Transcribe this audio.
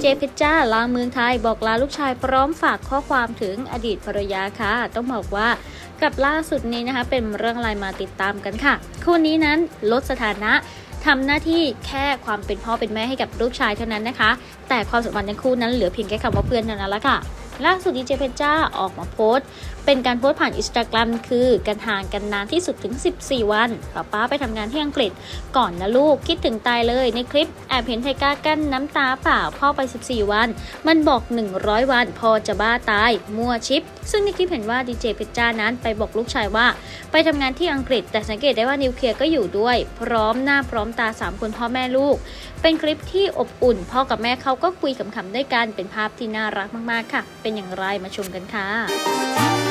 เจพชจ้าลาเมืองไทยบอกลาลูกชายพร้อมฝากข้อความถึงอดีตภรรยาค่ะ ต้องบอกว่ากับล่าสุดนี้นะคะ เป็นเรื่องอะไรมาติดตามกันค่ะ คู่นี้นั้นลดสถานะทำหน้าที่แค่ความเป็นพ่อเป็นแม่ให้กับลูกชายเท่านั้นนะคะ แต่ความสัมพันธ์ในคู่นั้นเหลือเพียงแค่คำว่าเพื่อนเท่านั้นละค่ะ ล่าสุดดีเจเพชจ้าออกมาโพสต์ เป็นการโพสต์ผ่านอินสตาแกรมคือกันห่างกันนานที่สุดถึง 14 วันป้าป้าไปทำงานที่อังกฤษก่อนนะลูกคิดถึงตายเลยในคลิปแอบเห็นไทก้ากั้นน้ำตาเปล่าพ่อไป 14 วัน มันบอก 100 วันพอจะบ้าตาย มั่วชิป ซึ่งในคลิปเห็นว่าดีเจเพชจ้านั้นไปบอกลูกชายว่า ไปทำงานที่อังกฤษ แต่สังเกตได้ว่านิวเคลียร์ก็อยู่ด้วย พร้อมหน้าพร้อมตา 3 คนพ่อแม่ลูก เป็นคลิปที่อบอุ่น พ่อกับแม่เขาก็คุยขำๆด้วยกันเป็นภาพที่น่ารักมากๆค่ะเป็นอย่างไรมาชมกันค่ะ